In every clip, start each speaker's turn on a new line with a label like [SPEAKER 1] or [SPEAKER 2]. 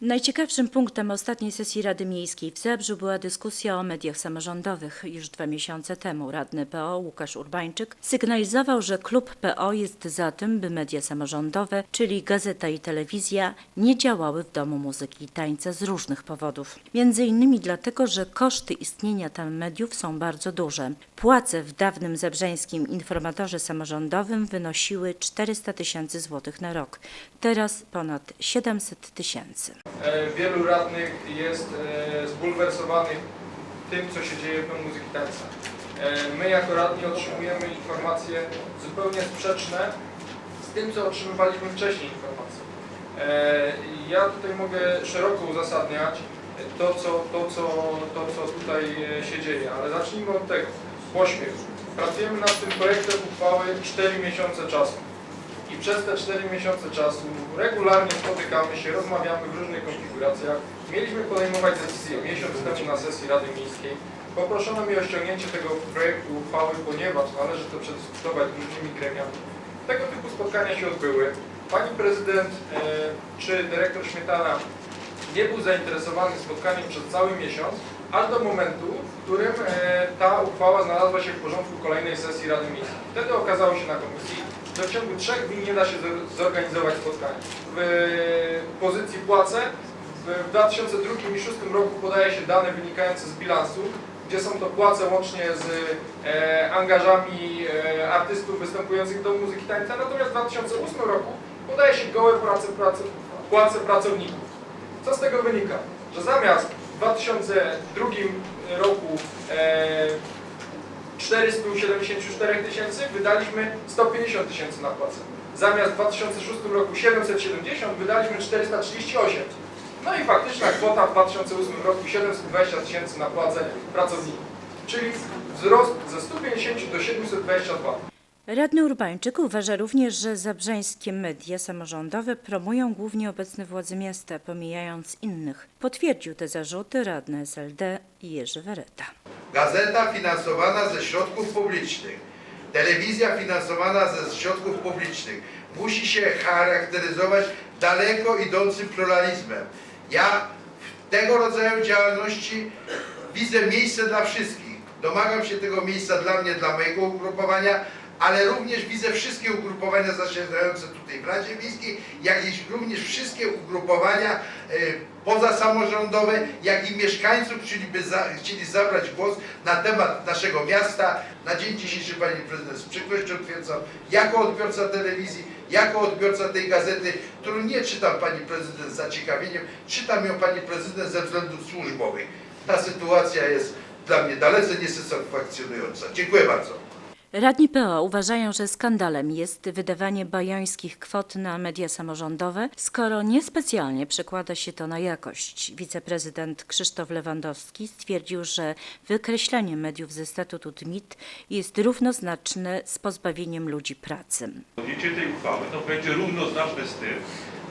[SPEAKER 1] Najciekawszym punktem ostatniej sesji Rady Miejskiej w Zebrzu była dyskusja o mediach samorządowych. Już dwa miesiące temu radny PO Łukasz Urbańczyk sygnalizował, że klub PO jest za tym, by media samorządowe, czyli gazeta i telewizja, nie działały w Domu Muzyki i Tańca z różnych powodów. Między innymi dlatego, że koszty istnienia tam mediów są bardzo duże. Płace w dawnym zebrzeńskim informatorze samorządowym wynosiły 400 tysięcy złotych na rok. Teraz ponad 700 tysięcy.
[SPEAKER 2] E, Wielu radnych jest e, zbulwersowanych tym, co się dzieje w Muzyki Tańca. E, My jako radni otrzymujemy informacje zupełnie sprzeczne z tym, co otrzymywaliśmy wcześniej informacje. Ja tutaj mogę szeroko uzasadniać to, co, to, co, to, co tutaj się dzieje, ale zacznijmy od tego. Pośpiech. Pracujemy nad tym projektem uchwały 4 miesiące czasu. I przez te 4 miesiące czasu regularnie spotykamy się, rozmawiamy w różnych konfiguracjach. Mieliśmy podejmować decyzję miesiąc temu na sesji Rady Miejskiej. Poproszono mnie o ściągnięcie tego projektu uchwały, ponieważ należy to przedyskutować z różnymi gremiami. Tego typu spotkania się odbyły. Pani prezydent e, czy dyrektor Śmietana nie był zainteresowany spotkaniem przez cały miesiąc, aż do momentu, w którym e, ta uchwała znalazła się w porządku kolejnej sesji Rady Miejskiej. Wtedy okazało się na komisji, że w ciągu trzech dni nie da się zor- zorganizować spotkania. W pozycji płace w w 2002 i 2006 roku podaje się dane wynikające z bilansu, gdzie są to płace łącznie z e, angażami e, artystów występujących Domu Muzyki Tańca, natomiast w 2008 roku podaje się gołe płace, płace pracowników. Co z tego wynika? Że zamiast w 2002 roku e, 474 tysięcy wydaliśmy 150 tysięcy na płacę. Zamiast w 2006 roku 770 wydaliśmy 438. No i faktyczna kwota w 2008 roku 720 tysięcy na płacę pracowników. Czyli wzrost ze 150 do 722.
[SPEAKER 1] Radny Urbańczyk uważa również, że zabrzeńskie media samorządowe promują głównie obecne władze miasta, pomijając innych. Potwierdził te zarzuty radny SLD Jerzy Wereta.
[SPEAKER 3] Gazeta finansowana ze środków publicznych, telewizja finansowana ze środków publicznych musi się charakteryzować daleko idącym pluralizmem. Ja w tego rodzaju działalności widzę miejsce dla wszystkich. Domagam się tego miejsca dla mnie, dla mojego ugrupowania, ale również widzę wszystkie ugrupowania zasiadające tutaj w Radzie Miejskiej, jak i również wszystkie ugrupowania e, pozasamorządowe, jak i mieszkańców, czyli by za, chcieli zabrać głos na temat naszego miasta. Na dzień dzisiejszy Pani Prezydent z przykrością twierdzam, jako odbiorca telewizji, jako odbiorca tej gazety, którą nie czytam Pani Prezydent z zaciekawieniem, czytam ją Pani Prezydent ze względów służbowych. Ta sytuacja jest dla mnie dalece niesatysfakcjonująca. Dziękuję bardzo.
[SPEAKER 1] Radni PO uważają, że skandalem jest wydawanie bajońskich kwot na media samorządowe, skoro niespecjalnie przekłada się to na jakość. Wiceprezydent Krzysztof Lewandowski stwierdził, że wykreślenie mediów ze statutu DMIT jest równoznaczne z pozbawieniem ludzi pracy.
[SPEAKER 4] Podjęcie tej uchwały to będzie równoznaczne z tym,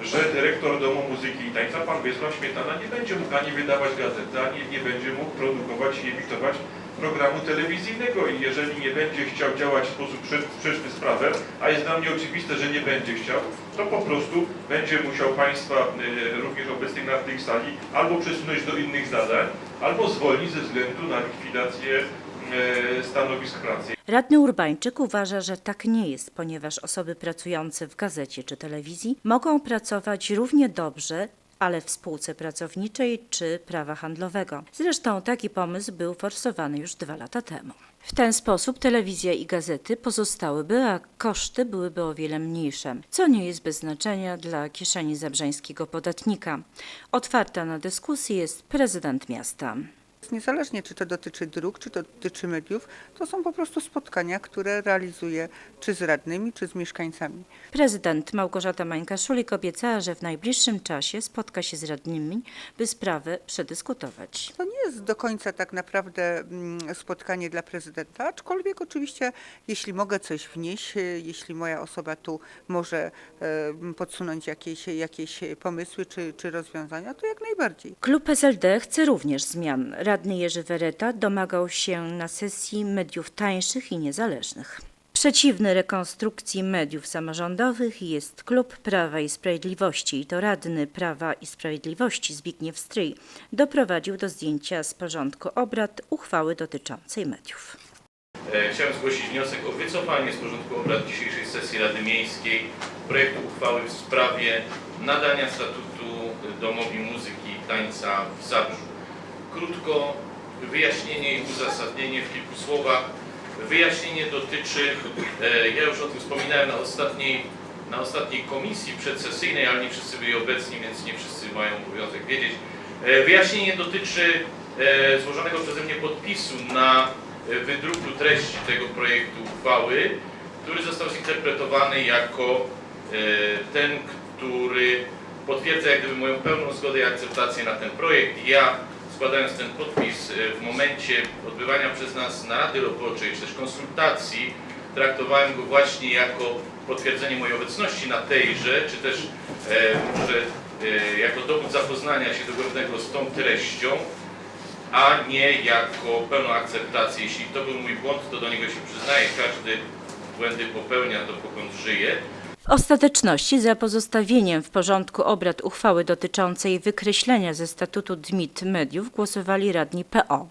[SPEAKER 4] że dyrektor Domu Muzyki i Tańca, pan Wiesław Śmietana, nie będzie mógł ani wydawać gazety, ani nie będzie mógł produkować i emitować programu telewizyjnego i jeżeli nie będzie chciał działać w sposób prze- sprzeczny z prawem, a jest dla mnie oczywiste, że nie będzie chciał, to po prostu będzie musiał Państwa e, również obecnych na tej sali albo przesunąć do innych zadań, albo zwolnić ze względu na likwidację e, stanowisk pracy.
[SPEAKER 1] Radny Urbańczyk uważa, że tak nie jest, ponieważ osoby pracujące w gazecie czy telewizji mogą pracować równie dobrze, ale w spółce pracowniczej czy prawa handlowego. Zresztą taki pomysł był forsowany już dwa lata temu. W ten sposób telewizja i gazety pozostałyby, a koszty byłyby o wiele mniejsze, co nie jest bez znaczenia dla kieszeni zabrzeńskiego podatnika. Otwarta na dyskusję jest prezydent miasta.
[SPEAKER 5] Niezależnie czy to dotyczy dróg, czy to dotyczy mediów, to są po prostu spotkania, które realizuję czy z radnymi, czy z mieszkańcami.
[SPEAKER 1] Prezydent Małgorzata Mańka-Szulik obiecała, że w najbliższym czasie spotka się z radnymi, by sprawę przedyskutować.
[SPEAKER 5] To nie jest do końca tak naprawdę mm, spotkanie dla prezydenta, aczkolwiek oczywiście, jeśli mogę coś wnieść, e, jeśli moja osoba tu może e, podsunąć jakieś, jakieś pomysły czy, czy rozwiązania, to jak najbardziej.
[SPEAKER 1] Klub SLD chce również zmian. Radny Jerzy Wereta domagał się na sesji mediów tańszych i niezależnych. Przeciwny rekonstrukcji mediów samorządowych jest Klub Prawa i Sprawiedliwości i to radny Prawa i Sprawiedliwości Zbigniew Stryj doprowadził do zdjęcia z porządku obrad uchwały dotyczącej mediów.
[SPEAKER 6] E, Chciałem zgłosić wniosek o wycofanie z porządku obrad dzisiejszej sesji Rady Miejskiej projektu uchwały w sprawie nadania statutu Domowi Muzyki i Tańca w Zabrzu. Krótko wyjaśnienie i uzasadnienie w kilku słowach. Wyjaśnienie dotyczy, e, ja już o tym wspominałem na ostatniej, na ostatniej komisji przedsesyjnej, ale nie wszyscy byli obecni, więc nie wszyscy mają obowiązek wiedzieć. E, Wyjaśnienie dotyczy e, złożonego przeze mnie podpisu na wydruku treści tego projektu uchwały, który został zinterpretowany jako ten, który potwierdza jak gdyby moją pełną zgodę i akceptację na ten projekt. Ja składając ten podpis e, w momencie odbywania przez nas narady roboczej, czy też konsultacji, traktowałem go właśnie jako potwierdzenie mojej obecności na tejże, czy też e, może e, jako dowód zapoznania się dogłębnego z tą treścią, a nie jako pełną akceptację. Jeśli to był mój błąd, to do niego się przyznaję. Każdy błędy popełnia, dopóki żyje.
[SPEAKER 1] Ostateczności za pozostawieniem w porządku obrad uchwały dotyczącej wykreślenia ze statutu DMIT mediów głosowali radni PO.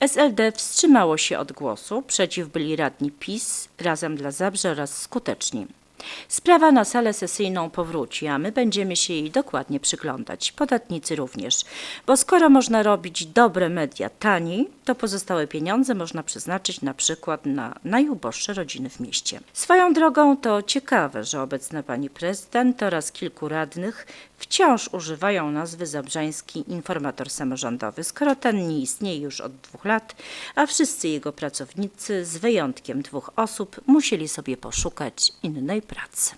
[SPEAKER 1] SLD wstrzymało się od głosu, przeciw byli radni PiS, Razem dla Zabrze oraz Skuteczni. Sprawa na salę sesyjną powróci, a my będziemy się jej dokładnie przyglądać, podatnicy również, bo skoro można robić dobre media taniej, to pozostałe pieniądze można przeznaczyć na przykład na najuboższe rodziny w mieście. Swoją drogą to ciekawe, że obecna pani prezydent oraz kilku radnych wciąż używają nazwy Zabrzański Informator Samorządowy, skoro ten nie istnieje już od dwóch lat, a wszyscy jego pracownicy, z wyjątkiem dwóch osób, musieli sobie poszukać innej pracy.